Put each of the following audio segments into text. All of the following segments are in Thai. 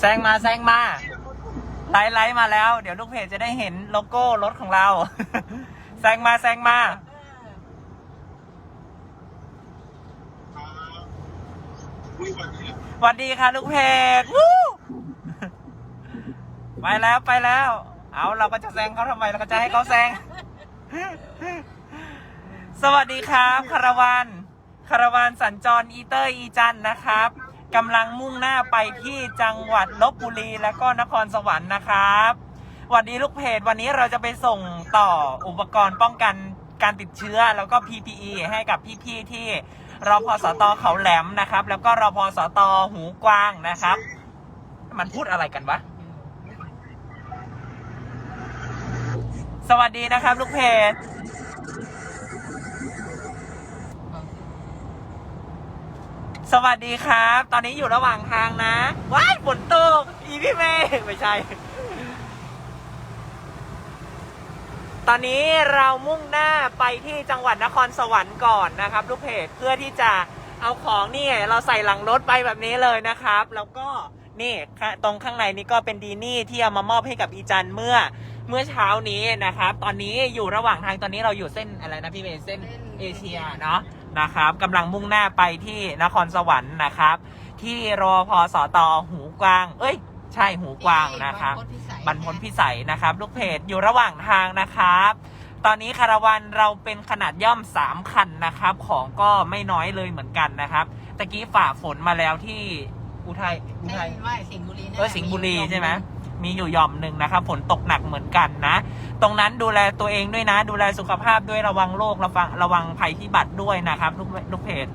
แซงมาแซงมาไลฟ์ไลฟ์มาแล้ว เดี๋ยวลูกเพจจะได้เห็นโลโก้รถของเรา แซงมาแซงมา สวัสดีค่ะลูกเพจวู้ไปแล้วไปแล้ว เอาเราก็จะแซงเขาทำไมเราก็จะให้เขาแซง สวัสดีครับคาราวานคาราวานสัญจรอีเตอร์อีจันนะครับ กำลังมุ่งหน้าไปที่จังหวัดลบบุรีและก็นครสวรรค์นะครับสวัสดีลูกเพจวันนี้เราจะไปส่งต่ออุปกรณ์ป้องกันการติดเชื้อแล้วก็ PPE ให้กับพี่ๆที่รอพสตเขาแหลมนะครับ แล้วก็รอพสตหูกว้างนะครับ มันพูดอะไรกันวะ สวัสดีนะครับ ลูกเพจ สวัสดีครับ ตอนนี้อยู่ระหว่างทางนะว้ายฝนตกอีพี่เมย์ไม่ใช่ ตอนนี้เรามุ่งหน้าไปที่จังหวัดนครสวรรค์ก่อนนะครับ ลูกเพจเพื่อที่จะเอาของนี่เราใส่หลังรถไปแบบนี้เลยนะครับ แล้วก็นี่ตรงข้างในนี้ก็เป็นดีนี่ที่เอามามอบให้กับอีจันเมื่อเมื่อเช้านี้นะครับ ตอนนี้อยู่ระหว่างทางตอนนี้เราอยู่เส้นอะไรนะพี่เมย์เส้นเอเชียเนาะ นะครับกำลังมุ่งหน้าไปที่นครสวรรค์นะครับ ที่รอพอสตหูกวาง เอ้ย ใช่หูกวางนะครับบรรพตพิสัยนะครับ ลูกเพจอยู่ระหว่างทางนะครับ ตอนนี้คาราวานเราเป็นขนาดย่อม 3 คันนะครับ ของก็ไม่น้อยเลยเหมือนกันนะครับตะกี้ฝ่าฝนมาแล้วที่อุทัยอุทัยไม่สิงห์บุรีเออสิงห์บุรีใช่ไหม มีอยู่หย่อมหนึ่งนะครับฝนตกหนักเหมือนกันนะ ตรงนั้นดูแลตัวเองด้วยนะ ดูแลสุขภาพด้วยระวังโรคระวังระวังภัยพิบัติด้วยนะครับลูกลูกเพจ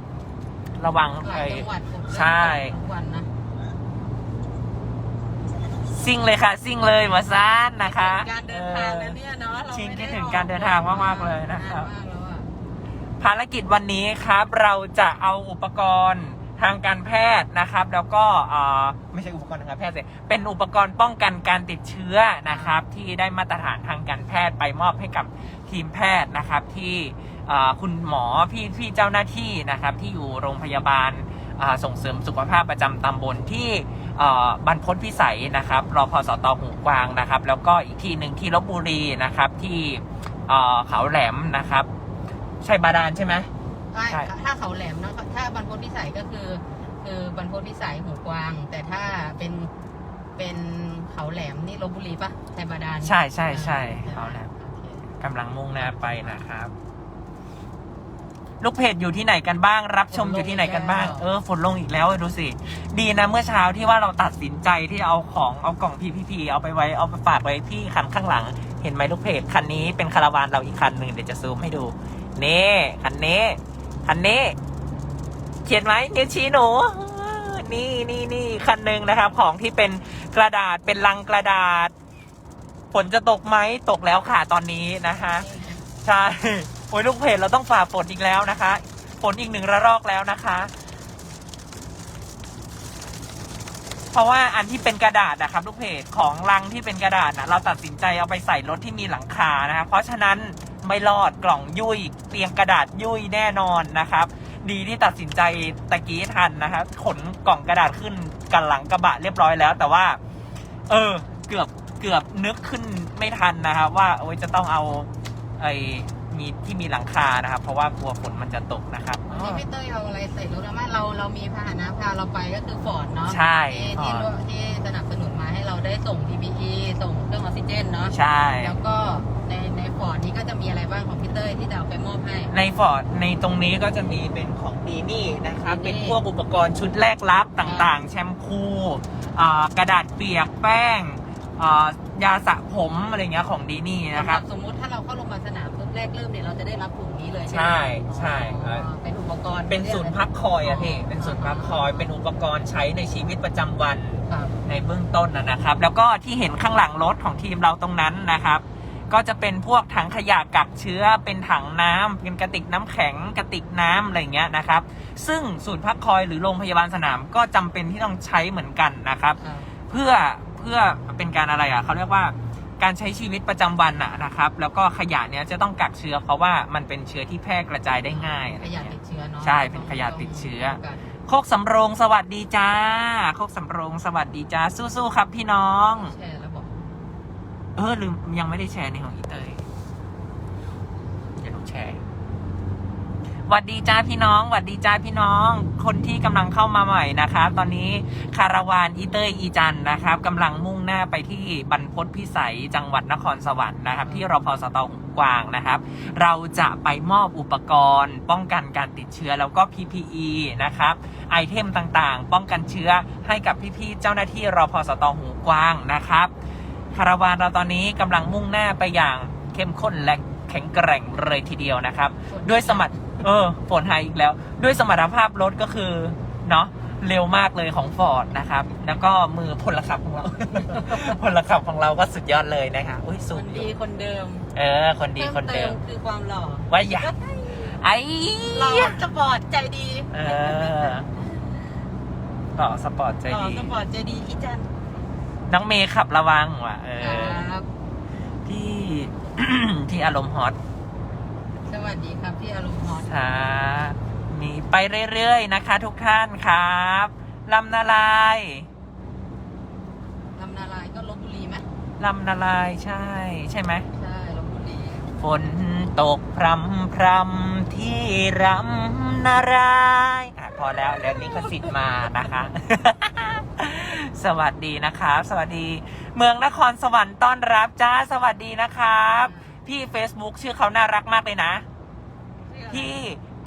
ระวังหลาภัยยจังหวัดฝนใช่ทุกวันนะซิ่งเลยค่ะ ซิ่งเลยมาซ่านนะคะการเดินทางแล้วเนี่ยเนาะเราชินไม่คิดไถึงการเดินทางมากๆเลยนะครับนานมากแล้วอะภารกิจวันนี้ครับเราจะเอาอุปกรณ์ ทางการแพทย์นะครับ แล้วก็ไม่ใช่อุปกรณ์ทางการแพทย์เสิเป็นอุปกรณ์ป้องกันการติดเชื้อนะครับ ที่ได้มาตรฐานทางการแพทย์ไปมอบให้กับทีมแพทย์นะครับ ที่คุณหมอพี่พี่เจ้าหน้าที่นะครับ ที่อยู่โรงพยาบาลส่งเสริมสุขภาพประจำตำบลที่บรรพตพิสัยนะครับรอพสตหูกวางนะครับ แล้วก็อีกที่หนึ่งที่ลบบุรีนะครับที่เขาแหลมนะครับ ใช่บาดาลใช่ไหม ใช่ใช่ถ้าเขาแหลมเนาะถ้าบรรพตพิสัยก็คือ คือบรรพตพิสัยหูกวาง แต่ถ้าเป็นเป็นเขาแหลมนี่ลบบุรีปะไทยบาดาลใช่ใช่ใช่อ่เขาแหลมโอเคกำลังมุ่งหน้าไปนะครับ ลูกเพจอยู่ที่ไหนกันบ้าง รับชมอยู่ที่ไหนกันบ้าง เออฝนลงอีกแล้วดูสิ ดีนะเมื่อเช้าที่ว่าเราตัดสินใจที่เอาของเอากล่องพีพีพีเอาไปไว้เอาไปฝากไว้ที่คันข้างหลัง เห็นไหมลูกเพจคันนี้เป็นคาราวานเราอีกคันหนึ่งเดี๋ยวจะซูมให้ดู นี่คันนี้ คันนี้ เขียนไหมนิ้วชี้หนูนี่นี่นี่คันหนึ่งนะครับ ของที่เป็นกระดาษเป็นลังกระดาษฝนจะตกไหมตกแล้วค่ะตอนนี้นะคะใช่โอ้ยลูกเพจเราต้องฝ่าฝนอีกแล้วนะคะฝนอีกหนึ่งระลอกแล้วนะคะ เพราะว่าอันที่เป็นกระดาษนะครับ ลูกเพจของลังที่เป็นกระดาษนะเราตัดสินใจเอาไปใส่รถที่มีหลังคานะครับเพราะฉะนั้น ไม่รอดกล่องยุ่ย เตียงกระดาษยุ่ยแน่นอนนะครับ ดีที่ตัดสินใจตะกี้ทันนะครับ ขนกล่องกระดาษขึ้นกันหลังกระบะเรียบร้อยแล้ว แต่ว่า เออ เกือบเกือบนึกขึ้นไม่ทันนะครับ ว่าโอ้ยจะต้องเอาไอ้มีที่มีหลังคานะครับ เพราะว่ากลัวฝนมันจะตกนะครับวันนี้พี่เต้ยเอาอะไรใส่รถนะมาเราเรามีพาหนะพาเราไปก็คือฟอร์ดเนาะใช่ที่ที่ Ford ร่วมที่สนับสนุนมาให้เราได้ส่ง PPE ส่งเครื่องออกซิเจนเนาะใช่ แล้วก็ในใน ฟอร์ดนี้ก็จะมีอะไรบ้างของพี่เต้ยที่จะเอาไปมอบให้ ในฟอร์ดในตรงนี้ก็จะมีเป็นของดีนี่นะครับ ดีนี่เป็นพวกอุปกรณ์ชุดแรกรับต่างๆ แชมพูอ่ากระดาษเปียกแป้งอ่ายาสระผมอะไรเงี้ยของดีนี่นะครับสมมุติถ้าเราเข้าโรงพยาบาลสนามปุ๊บแรกเริ่มเนี่ยเราจะได้รับถุงนี้เลยใช่ไหมใช่ใช่อ๋อเป็นอุปกรณ์เป็นศูนย์พักคอยอะพี่เป็นศูนย์พักคอย เป็นอุปกรณ์ใช้ในชีวิตประจำวัน ครับในเบื้องต้นนะนะครับ แล้วก็ที่เห็นข้างหลังรถของทีมเราตรงนั้นนะครับ ก็จะเป็นพวกถังขยะกักเชื้อ เป็นถังน้ำเป็นกระติกน้ำแข็งกระติกน้ำอะไรอย่างเงี้ยนะครับ ซึ่งศูนย์พักคอยหรือโรงพยาบาลสนามก็จำเป็นที่ต้องใช้เหมือนกันนะครับครับ เพื่อเพื่อเป็นการอะไรอะเขาเรียกว่าการใช้ชีวิตประจำวันอะนะครับ แล้วก็ขยะเนี้ยจะต้องกักเชื้อ เพราะว่ามันเป็นเชื้อที่แพร่กระจายได้ง่ายอะไรขอย่างยะเงี้ยติดเชื้อเนาะใช่เป็นขยะติดเชื้อกันโคกสำโรงสวัสดีจ้า โคกสำโรงสวัสดีจ้าสู้ๆครับพี่น้อง แชร์แล้วบอก เออลืมยังไม่ได้แชร์ในของอีเตยเดี๋ยวหนูแชร์หวัดดีจ้าพี่น้องหวัดดีจ้าพี่น้อง คนที่กำลังเข้ามาใหม่นะครับ ตอนนี้คาราวานอีเตยอีจันนะครับกำลังมุ่งหน้าไปที่บรรพตพิสัยจังหวัดนครสวรรค์นะครับ ที่รพสตหูกวางนะครับ เราจะไปมอบอุปกรณ์ ป้องกันการติดเชื้อแล้วก็ PPE นะครับไอเทมต่างๆ ป้องกันเชื้อให้กับพี่ๆเจ้าหน้าที่รพสตหูกวางนะครับ คาราวานเราตอนนี้กำลังมุ่งหน้าไปอย่างเข้มข้นและแข็งแกร่งเลยทีเดียวนะครับ ด้วยสมรรถเออฝนหายอีกแล้ว ด้วยสมรรถภาพรถก็คือเนาะเร็วมากเลยของฟอร์ดนะครับ แล้วก็มือพลขับของเรา พลขับของเราก็สุดยอดเลยนะคะอุ้ยคสุดนดีคนเดิมเออ คนดีคนเดิม พิ่คือความหล่อว่าอย่าไอ้ หล่อสปอร์ตใจดีเออต่อสปอร์ตใจหล่อดี สปอร์ตใจดีอีจัน น้องเมย์ขับระวังว่ะเออครับพี่พี่อารมณ์ฮอตสวัสดีครับพี่อารมณ์ฮอตค่ะมีไปเรื่อยๆนะคะ ทุกท่านครับลำนาลายลำนาลายก็ลบบุรีไหมลำนาลายใช่ ใช่ไหมใช่ลบบุรีฝนตกพรำพรำที่รำนารายอะพอแล้วแล้วลิขสิทธิ์มานะคะ สวัสดีนะครับ สวัสดี เมืองนครสวรรค์ต้อนรับจ้าสวัสดีนะครับ พี่ Facebook ชื่อเขาน่ารักมากเลยนะ พี่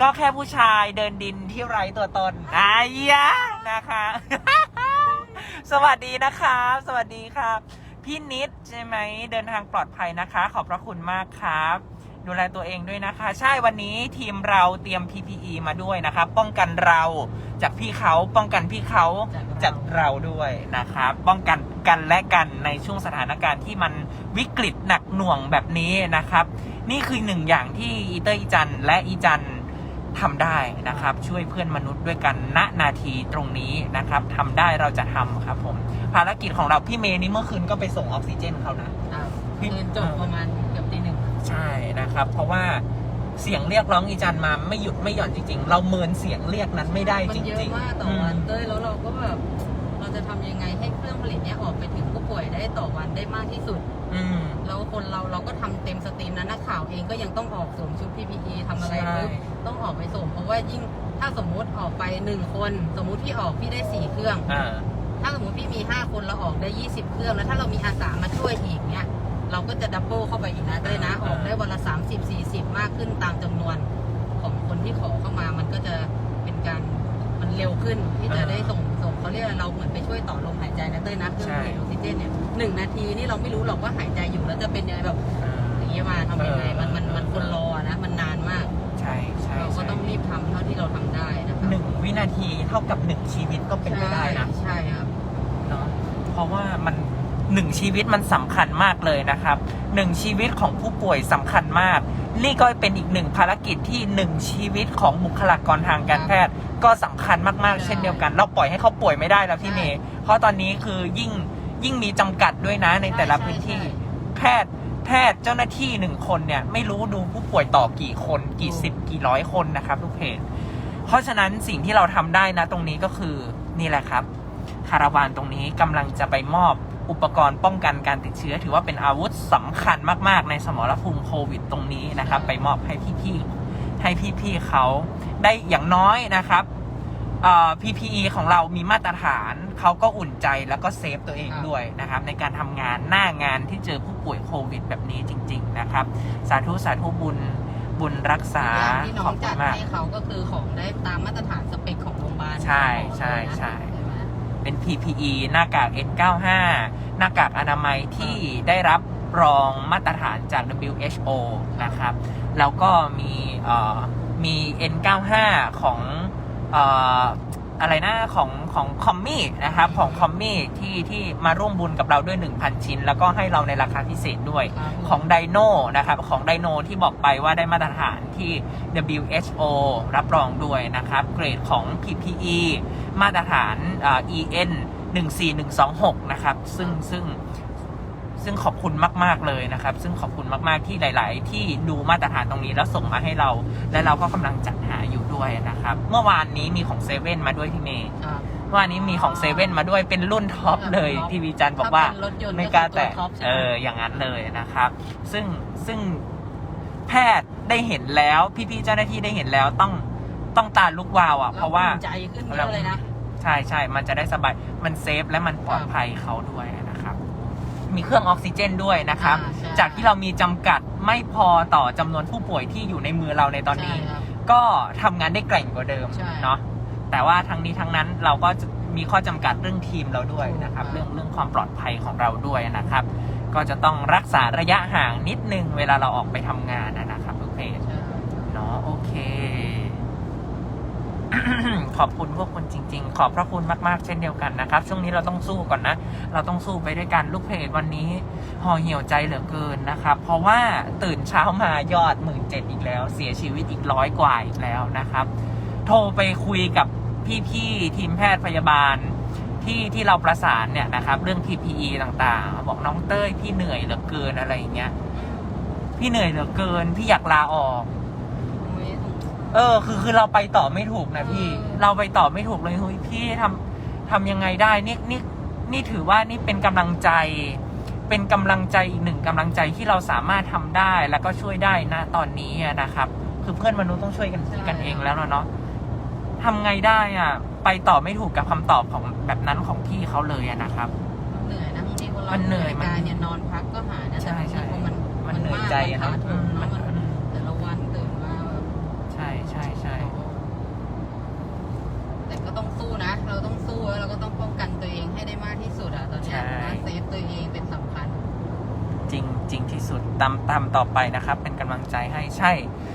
ก็แค่ผู้ชายเดินดินที่ไร้ตัวตนอายะนะคะ สวัสดีนะครับ สวัสดีครับ พี่นิดใช่ไหมเดินทางปลอดภัยนะคะ ขอบพระคุณมากครับ ดูแลตัวเองด้วยนะคะ ใช่วันนี้ทีมเราเตรียม PPE มาด้วยนะครับป้องกันเราจากพี่เขาป้องกันพี่เขาจากเราด้วยนะครับป้องกันกันและกันในช่วงสถานการณ์ที่มันวิกฤตหนักหน่วงแบบนี้นะครับ นี่คือหนึ่งอย่างที่อีเตอร์อีจันและอีจันทำได้นะครับ ช่วยเพื่อนมนุษย์ด้วยกันณนาทีตรงนี้นะครับทำได้เราจะทำครับผม ภารกิจของเราพี่เมย์นี่เมื่อคืนก็ไปส่งออกซิเจนเขานะ อ่าเรียนจบประมาณเกือบตีหนึ่งใช่นะครับ เพราะว่าเสียงเรียกร้องอีจันมาไม่หยุดไม่หย่อนจริง ๆ เราเมินเสียงเรียกนั้นไม่ได้มัจเยอะริง มากๆต่ออืวันมเต้ยแล้วเราก็แบบเราจะทำยังไงให้เครื่องผลิตเนี้ยออกไปถึงผู้ป่วยได้ต่อวันได้มากที่สุดอืม แล้วคนเราเราก็ทำเต็มสตรีมนะนักข่าวเองก็ยังต้องออกสวมชุด PPE ทำอะไรใช่ ปุ๊บต้องออกไปส่งเพราะว่ายิ่งถ้าสมมุติออกไปหนึ่งคน สมมุติพี่ออกพี่ได้สี่เครื่อง อ่า ถ้าสมมติพี่มีห้าคนเราออกได้ยี่สิบเครื่อง แล้วถ้าเรามีอาสามาช่วยอีกเนี้ยเราก็จะดับเบิลเข้าไปอีกนะเลยนะ ออกได้วันละสามสิบสี่สิบมากขึ้นตามจำนวนของคนที่ขอเข้ามา มันก็จะเป็นการมันเร็วขึ้นที่จะได้ส่งส่งเขาเรียกอะไรเราเหมือนไปช่วยต่อลมหายใจนะเต้ยนะเครื่องผลิตออกซิเจนเนี่ยหนึ่งนาทีนี่เราไม่รู้หรอกว่าหายใจอยู่แล้วจะเป็นยังไงแบบอย่างเงี้ยมาทำยังไงมันมันมันคนรอนะ มันนานมาก ใช่ใช่เราก็ใช่ต้องรีบทำเท่าที่เราทำได้นะคะหนึ่งวินาทีเท่ากับหนึ่งชีวิตก็เป็นไปได้นะ ใช่ครับเนาะเพ ราะว่ามันหนึ่งชีวิตมันสำคัญมากเลยนะครับหนึ่งชีวิตของผู้ป่วยสำคัญมาก นี่ก็เป็นอีกหนึ่งภารกิจที่หนึ่งชีวิตของบุคลากรทางการแพทย์ ก็สำคัญมากๆ เช่นเดียวกัน เราปล่อยให้เขาป่วยไม่ได้แล้วพี่เมย์เพราะตอนนี้คือยิ่งยิ่งมีจำกัดด้วยนะในแต่ละพื้นที่แพทย์แพทย์เจ้าหน้าที่หนึ่งคนเนี่ยไม่รู้ดูผู้ป่วยต่อกี่คนกี่สิบกี่ร้อยคนนะครับทุกเพจเพราะฉะนั้นสิ่งที่เราทำได้นะตรงนี้ก็คือนี่แหละครับ คาราวานตรงนี้กำลังจะไปมอบอุปกรณ์ป้องกันการติดเชื้อ ถือว่าเป็นอาวุธสำคัญมาก ๆ ในสมรภูมิโควิด ตรงนี้นะครับ ไปมอบให้พี่ๆให้พี่ๆเขาได้อย่างน้อยนะครับเอ่อ PPE ของเรามีมาตรฐานเขาก็อุ่นใจแล้วก็เซฟตัวเองครับด้วยนะครับ ในการทำงานหน้างานที่เจอผู้ป่วยโควิด แบบนี้จริง ๆ นะครับ สาธุสาธุบุญบุญรักษาอย่างที่น้ขออบงคุจัณดมากให้เขาก็คือของได้ตามมาตรฐานสเปคของโรงพยาบาลใช่ใช่ใช่ไหม เป็น PPE หน้ากาก N95 หน้ากากอนามัยที่ได้รับรองมาตรฐานจาก WHO นะครับ แล้วก็มีเอ่อมี N95 ของเอ่ออะไรนะของของคอมมี่นะครับของคอมมี่ที่ที่มาร่วมบุญกับเราด้วย 1,000 ชิ้น แล้วก็ให้เราในราคาพิเศษด้วยครับของไดโนนะครับของไดโนที่บอกไปว่าได้มาตรฐานที่ WHO รับรองด้วยนะครับ เกรดของ PPE มาตรฐานเอ่อ EN 14126 นะครับ ซึ่งซึ่ง ซึ่งขอบคุณมาก ๆ เลยนะครับ ซึ่งขอบคุณมากๆที่หลาย ๆ ที่ดูมาตรฐานตรงนี้แล้วส่งมาให้เรา และเราก็กำลังจัดหาอยู่ด้วยนะครับ เมื่อวานนี้มีของเซเว่นมาด้วยพี่เมย์ครับเมื่อวานนี้มีของเซเว่นมาด้วยเป็นรุ่นท็อปเลยท็อปที่วีจันบอกว่าถ้เป็นรถยนต์ไม่กล้าแตะคือตัวท็อปใช่เอไหมออย่างนั้นเลยนะครับ ซึ่งซึ่งแพทย์ได้เห็นแล้วพี่ๆเจ้าหน้าที่ได้เห็นแล้วต้องต้องตาลุกวาวอะ เพราะว่าภูมิใจขึ้นเยอะเลยนะใช่ใช่มันจะได้สบายมันเซฟและมันปลอดภัยเขาด้วยนะครับ มีเครื่องออกซิเจนด้วยนะครับ อ่าใช่ จากที่เรามีจำกัดไม่พอต่อจำนวนผู้ป่วยที่อยู่ในมือเราในตอนนี้ ใช่ครับ ก็ทำงานได้แกร่งกว่าเดิมใช่เนาะแต่ว่าทั้งนี้ทั้งนั้นเราก็จะมีข้อจำกัดเรื่องทีมเราด้วยนะครับ ถูกเรื่องเรื่องความปลอดภัยของเราด้วยนะครับ ก็จะต้องรักษาระยะห่างนิดนึงเวลาเราออกไปทำงานนะครับทุกเพจใช่เนาะโอเค ขอบคุณพวกคุณจริง ๆ ขอบพระคุณมากๆ เช่นเดียวกันนะครับ ช่วงนี้เราต้องสู้ก่อนนะ เราต้องสู้ไปด้วยกันลูกเพจวันนี้ห่อเหี่ยวใจเหลือเกินนะครับ เพราะว่าตื่นเช้ามายอดหมื่นเจ็ดอีกแล้ว เสียชีวิตอีกร้อยกว่าอีกแล้วนะครับ โทรไปคุยกับพี่ๆทีมแพทย์พยาบาลที่ที่เราประสานเนี่ยนะครับ เรื่อง PPE ต่างๆ บอกน้องเต้ยพี่เหนื่อยเหลือเกินอะไรอย่างเงี้ยพี่เหนื่อยเหลือเกินพี่อยากลาออก เออ คือคือเราไปต่อไม่ถูกนะพี่เออเราไปต่อไม่ถูกเลยเฮ้ยพี่ทำทำยังไงได้นี่นี่นี่ถือว่านี่เป็นกำลังใจ เป็นกำลังใจอีกหนึ่งกำลังใจที่เราสามารถทำได้แล้วก็ช่วยได้นะตอนนี้อะนะครับ คือเพื่อนมนุษย์ต้องช่วยกันใช่กันเองแล้วเนาะทำไงได้อะ ไปต่อไม่ถูกกับคำตอบของแบบนั้นของพี่เขาเลยอะนะครับ เหนื่อยนะบางทีคนเรามันเหนื่อยมันกายเนี่ยนอนพักก็หายนะใช่ใช่แต่บางทีพอมันมันเหนื่อยใจอะมากเนาะมันขาดทุน มั เนาะ น มันแต่ละวันตื่นมาแบบ ใช่ใช่ใช่ แต่ก็ต้องสู้นะ เราต้อง สู้แล้วเราก็ต้องป้องกันตัวเองให้ได้มากที่สุดอะตอนเนี้ยนะเซฟตัวเองเป็นสำคัญ จริงจริงที่สุดตามตามต่อไปนะครับ เป็นกำลังใจให้ใช่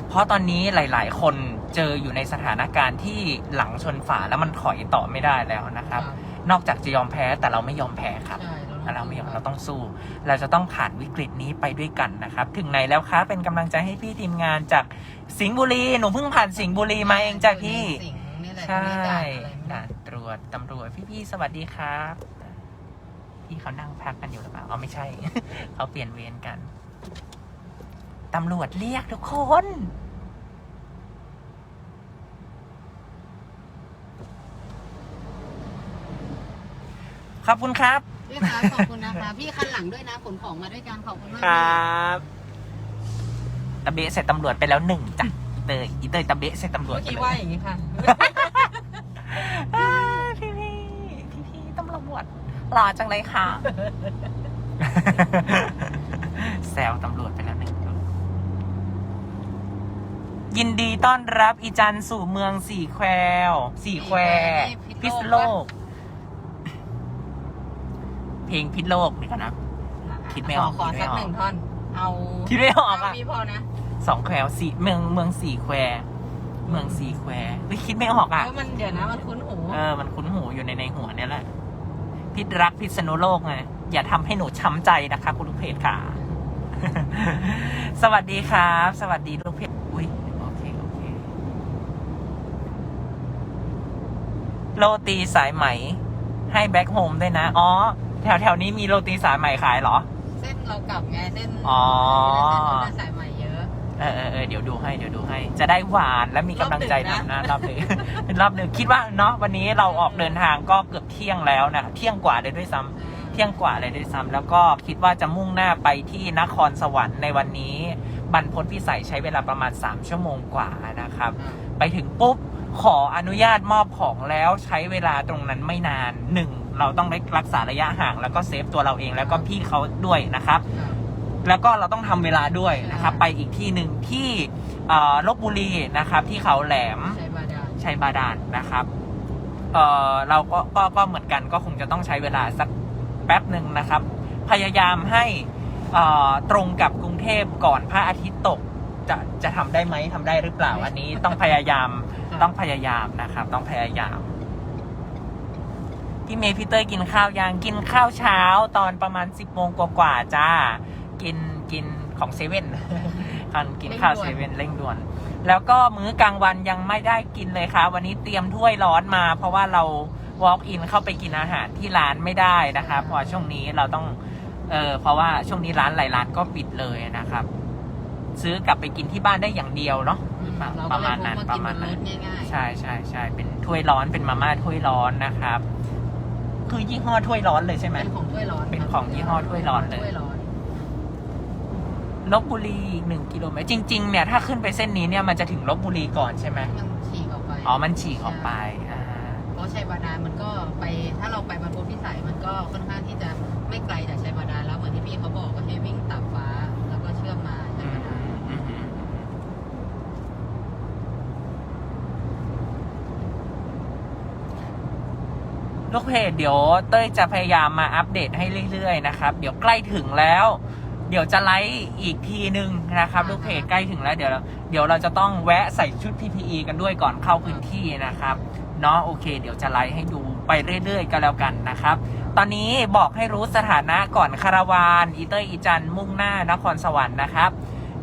เพราะตอนนี้หลาย ๆ คนเจออยู่ในสถานการณ์ที่หลังชนฝาแล้วมันถอยต่อไม่ได้แล้วนะครับ นอกจากจะยอมแพ้แต่เราไม่ยอมแพ้ครับ ใช่เราไม่ยอมเราต้องสู้ เราจะต้องผ่านวิกฤตนี้ไปด้วยกันนะครับ ถึงไหนแล้วคะเป็นกำลังใจให้พี่ทีมงานจากสิงห์บุรี หนูเพิ่งผ่านสิงห์บุรีมาเองจ้ะพี่ สิ่ง นี่แหละใช่ที่ด่านอะไรไม่รู้ด่านตรวจตำรวจพี่ๆสวัสดีครับพี่เขานั่งพักกันอยู่หรือเปล่าอ๋อไม่ใช่ เขาเปลี่ยนเวรกันตำรวจเรียกทุกคน ขอบคุณครับ พี่คะขอบคุณนะคะ พี่คันหลังด้วยนะขนของมาด้วยกันขอบคุณมากครับตะเบะใส่ตำรวจไปแล้วหนึ่งจ้ะเตยอีเตยตะเบะใส่ตำรวจเมื่อไปกี้เลว่ายอย่างนี้ค่ะอ่า พี่พี่พี่พี่ตำรวจหล่อจังเลยค่ะ แซวตำรวจไปแล้วหนึ่งยินดีต้อนรับอีจันสู่เมืองสี่แควสี่แควพิษณุโลก เพลงพิษโลกนี่ก่อนนะ คิดไม่ออกขอคิดไม่สักออกหนึ่งท่อน เอาคิดไม่ออกอะเามีพอนะสองแควสี่เมืองเมืองสี่แคว เมืองสี่แควเฮ้ยคิดไม่ออกอะเพราะมันเดี๋ยวนะมันคุ้นหูเออ มันคุ้นหูอยู่ในในหัวเนี่ยแหละ พิษรักพิษณุโลกไง อย่าทำให้หนูช้ำใจนะคะ คุณลูกเพจค่ะ สวัสดีครับ สวัสดีลูกเพจอุ้ยโอเค โอเค โรตีสายไหม ให้แบ็คโฮมด้วยนะ อ๋อ แถวแถวนี้มีโรตีสายไหมขายเหรอ เส้นเรากลับไงเส้นอ๋อ เส้นเราสายใหม่เย อะเออเออเออเดี๋ยวดูให้เดี๋ยวดูให้ จะได้หวานและมีกำลังใจรอบดึกนะทำนะรอบหนึ่งเป็นรอบหนึ่งคิดว่าเนาะวันนี้เราออกเดินทางก็เกือบเที่ยงแล้วนะเที่ยงกว่าเลยด้วยซ้ำเที่ยงกว่าเลยด้วยซ้ำแล้วก็คิดว่าจะมุ่งหน้าไปที่นครสวรรค์ในวันนี้บรรพตพิสัยใช้เวลาประมาณ 3 ชั่วโมงกว่านะครับ ไปถึงปุ๊บขออนุญาตมอบของแล้วใช้เวลาตรงนั้นไม่นานหนึ่งเราต้องรักษาระยะห่าง แล้วก็เซฟตัวเราเองแล้วก็พี่เขาด้วยนะครับ แล้วก็เราต้องทำเวลาด้วยนะครับ ไปอีกที่หนึ่งที่เอ่อลบบุรีนะครับ ที่เขาแหลม ใช้บาดาลชัยบาดาลนะครับเอ่อเราก็ก็ก็เหมือนกันก็คงจะต้องใช้เวลาสักแป๊บหนึ่งนะครับ พยายามให้เอ่อตรงกับกรุงเทพก่อนพระอาทิตย์ตกจะจะทำได้ไหมทำได้หรือเปล่า อันนี้ต้องพยายามต้องพยายามนะครับ ต้องพยายาม พี่เมย์พี่เต้ยกินข้าวยังกินข้าวเช้าตอนประมาณสิบโมงกว่าๆจ้า กินกินของเซเว่นกันกินข้าวเซเว่นเร่งด่วน แล้วก็มื้อกลางวันยังไม่ได้กินเลยค่ะ วันนี้เตรียมถ้วยร้อนมา เพราะว่าเรา walk in เข้าไปกินอาหารที่ร้านไม่ได้นะคะเพราะว่าช่วงนี้เราต้องเออเพราะว่าช่วงนี้ร้านหลายร้านก็ปิดเลยนะครับ ซื้อกลับไปกินที่บ้านได้อย่างเดียวเนาะอืมประเราปก็ระเลมายณพกนั้นมาปกินระบมาณนรนั้นถง่ายๆใช่ใช่ใช่เป็นถ้วยร้อนเป็นมาม่าถ้วยร้อนนะครับ คือยี่ห้อถ้วยร้อนเลยใช่ไหมเป็นของถ้วยร้อนเป็นของยี่ห้อถ้วยร้อนเลยถ้วยร้อน ลบบุรีอีกหนึ่งกิโลเมตรจริง ๆ เนี่ยถ้าขึ้นไปเส้นนี้เนี่ยมันจะถึงลบบุรีก่อนใช่ไหมมันฉีกออกไปอ๋อมันฉีกออกไปอ่าเพราะชัยบาดาลมันก็ไปถ้าเราไปบรรพตพิสัยมันก็ค่อนข้างที่จะไม่ไกลจากชัยบาดาลแล้วเหมือนที่พี่เขาบอกก็ให้วิ่งตับฟ้าแล้วก็เชื่อมมาชัยอืมบาดาลอืมอืมลูกเพจเดี๋ยวเต้ยจะพยายามมาอัปเดตให้เรื่อยๆนะครับ เดี๋ยวใกล้ถึงแล้ว เดี๋ยวจะไลฟ์อีกทีนึงนะครับลูกเพจใกล้ถึงแล้วเดี๋ยวเดี๋ยวเราจะต้องแวะใส่ชุด PPE กันด้วยก่อนเข้าพื้นที่นะครับเนาะโอเค เดี๋ยวจะไลฟ์ให้ดูไปเรื่อยๆก็แล้วกันนะครับ ตอนนี้บอกให้รู้สถานะก่อนคาราวานอีเตอร์อีจันมุ่งหน้านครสวรรค์นะครับ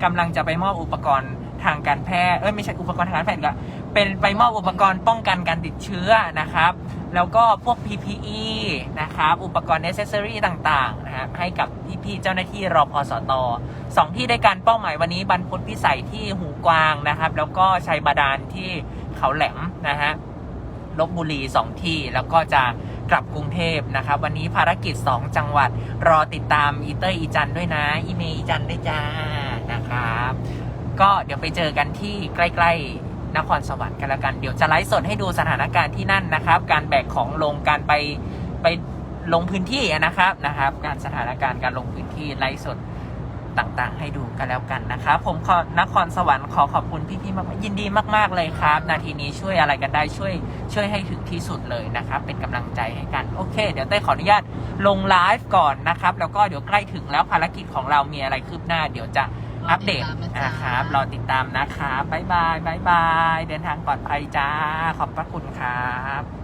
กำลังจะไปมอบอุปกรณ์ทางการแพทย์เอ้ยไม่ใช่อุปกรณ์ทางการแพทย์ก็เป็นไปมอบอุปกรณ์ป้องกันการติดเชื้อนะครับ แล้วก็พวก PPE นะครับ อุปกรณ์ accessory ต่างๆนะครับให้กับพี่ๆเจ้าหน้าที่รอพสตอสองที่ได้การเป้าหมายวันนี้บรรพตพิสัยที่หูกวางนะครับ แล้วก็ชัยบาดาลที่เขาแหลมนะฮะลบบุรีสองที่แล้วก็จะกลับกรุงเทพนะครับ วันนี้ภารกิจ 2 จังหวัดรอติดตามอีเตอร์อีจันด้วยนะ อีเมย์อีจันด้วยจ้านะครับ ก็เดี๋ยวไปเจอกันที่ใกล้ ๆ นครสวรรค์กันละกัน เดี๋ยวจะไลฟ์สดให้ดูสถานการณ์ที่นั่นนะครับ การแบกของลงการไปไปลงพื้นที่นะครับนะครับ การสถานการณ์การลงพื้นที่ไลฟ์สดต่างๆ ให้ดูกันแล้วกันนะครับผมขอนครสวรรค์ขอขอบคุณพี่ๆมากยินดีมาก ๆเลยครับ นาทีนี้ช่วยอะไรกันได้ช่วย ช่วยให้ถึงที่สุดเลยนะครับ เป็นกำลังใจให้กันโอเค เดี๋ยวเต้ขออนุญาตลงไลฟ์ก่อนนะครับ แล้วก็เดี๋ยวใกล้ถึงแล้วภารกิจของเรามีอะไรคืบหน้า เดี๋ยวจะ อัปเดตนะจ๊ะนะครับรอติดตามนะครับบ๊ายบายบ๊ายบาย เดินทางปลอดภัยจ้า ขอบพระคุณครับ